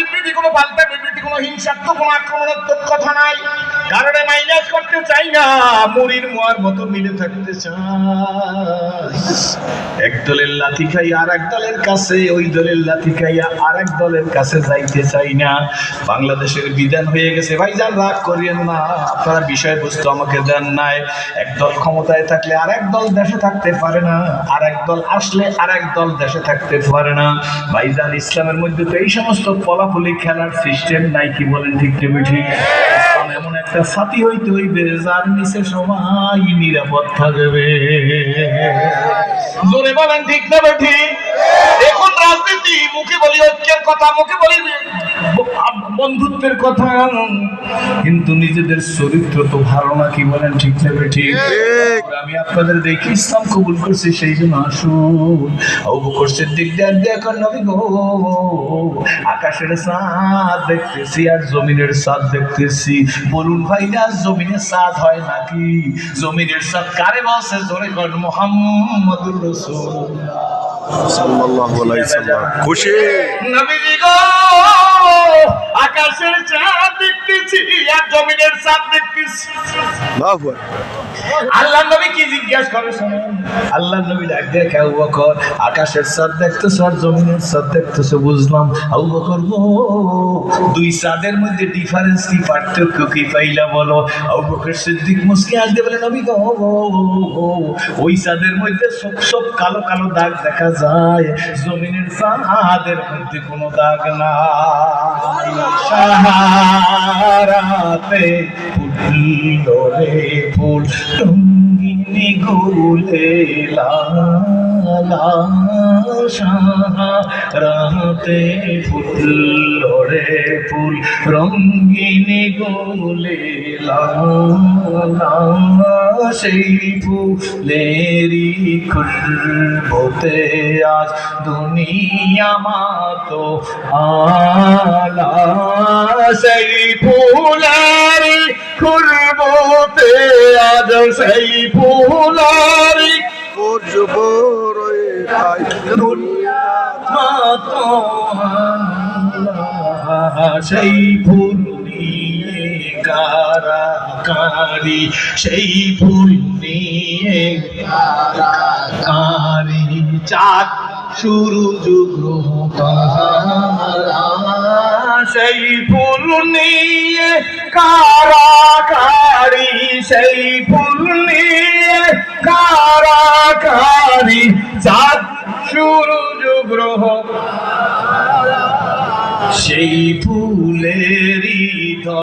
বিবৃতি কোনো পাল্টা বিবৃতি কোনো হিংসাত্মক, কোনো আক্রমণাত্মক কথা নাই। কারণে মাইনাস করতে চাই না, মুড়ির মোয়ার মতো মিলে থাকতে চাই। এক দলের লাথি খাই আর এক দলের কাছে, ওই দলের লাথি খাইয়া আর এক দলের কাছে যাইতে চাই না। বাংলাদেশের বিধান হয়ে গেছে, ভাইজান, রাগ করিয়েন না। আপনারা বিষয়বস্তু আমাকে দেন নাই। এক দল ক্ষমতায় থাকলে আর এক দল দেশে থাকতে পারে না। আর এক দল আসলে আর এক দল দেশে থাকতে পারে না। ভাইজান, ইসলামের মধ্যে তো এই সমস্ত ফলাফলি খেলার সিস্টেম নাই, কি বলেন ঠিক টেবে ঠিক? এমন একটা সাথী হইতে হইবে যার নিচে সবাই নিরাপদ থাকবে। জোরে বলেন ঠিক না ঠিক? এখন রাজনীতি, মুখে বলি ঐক্যের কথা, মুখে বলি বন্ধুত্বের কথা। কিন্তু নিজেদের চরিত্র তো ভালো না কি বলেন ঠিক নেবে ঠিক? আমি আপনাদের দেখি ইসলাম কবুল করছি সেই জন্য আসুন। আবু করছে দিক দেখ দেখো নবী গো। আকাশের চাঁদ দেখতেছি আর জমিনের চাঁদ দেখতেছি। বলুন ভাই না জমিনের চাঁদ হয় নাকি? জমিনের চাঁদ কারে বলছে? জোরে কর মোহাম্মদুর রসুল। সাল্লাল্লাহু আলাইহি সাল্লাম। খুশি? নবীজি গো চাঁদ দেখতেছি আল্লাহু আল্লাহ নবী কি জিজ্ঞেস করে শোনেন? আল্লাহ নবী ডাক দিয়ে আবু বকর আকাশের চাঁদ দেখতেছো আর জমিনের চাঁদ দেখতেছো বুঝলাম। আবু বকর দুই চাঁদের মধ্যে ডিফারেন্স কি পার্থক্য কি পাইলা বলো? আবু বকর সিদ্দিক মুসকি আসতে বলে নবী গো ওই চাঁদের মধ্যে সব সব কালো কালো দাগ দেখা যায়। জমিনের চাঁদের মধ্যে কোনো দাগ না সাহারাতে রে ফুল রঙ্গিনী গুলে সাহারাতে ফুল রে ফুল, রঙ্গিনী গোলে সেই ফুলেরি খুলবতে আজ দুনিয়া মাতো আলা, সেই ফুলেরি খুলবতে আজ, সেই ফুলেরি সূর্য আলা সেই ফুল নিয়ে কারাকারি, সেই ফুল নিয়ে কারি চাঁদ শুরু গ্রহ সেই ফুল নিয়ে কারাকারি, সেই ফুল নিয়ে কারাকারি। চাঁদ শুরু গ্রহ। সেই ফুলেরই